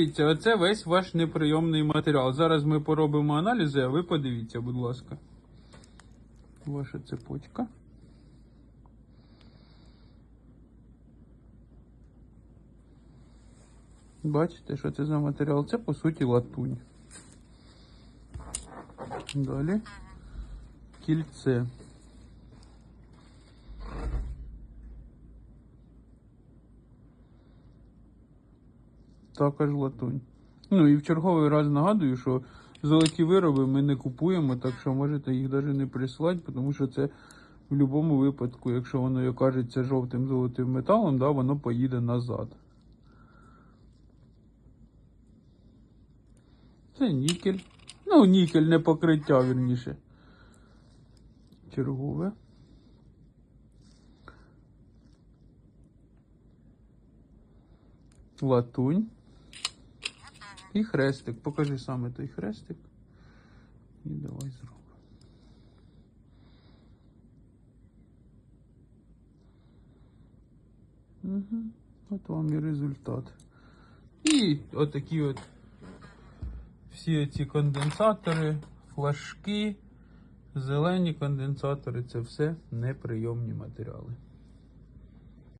Дивіться, оце весь ваш неприйомний матеріал. Зараз ми поробимо аналізи, а ви подивіться, будь ласка. Ваша цепочка. Бачите, що це за матеріал? Це по суті латунь. Далі кільце. Також латунь. Ну і в черговий раз нагадую, що золоті вироби ми не купуємо, так що можете їх навіть не прислати, тому що це в будь-якому випадку, якщо воно і окажеться жовтим золотим металом, да, воно поїде назад. Це нікель. Ну, нікель не покриття, вірніше. Чергове. Латунь. І хрестик. Покажи саме той хрестик. І давай зробимо. Угу. От вам і результат. І отакі от всі ці конденсатори, флажки, зелені конденсатори це все неприйомні матеріали.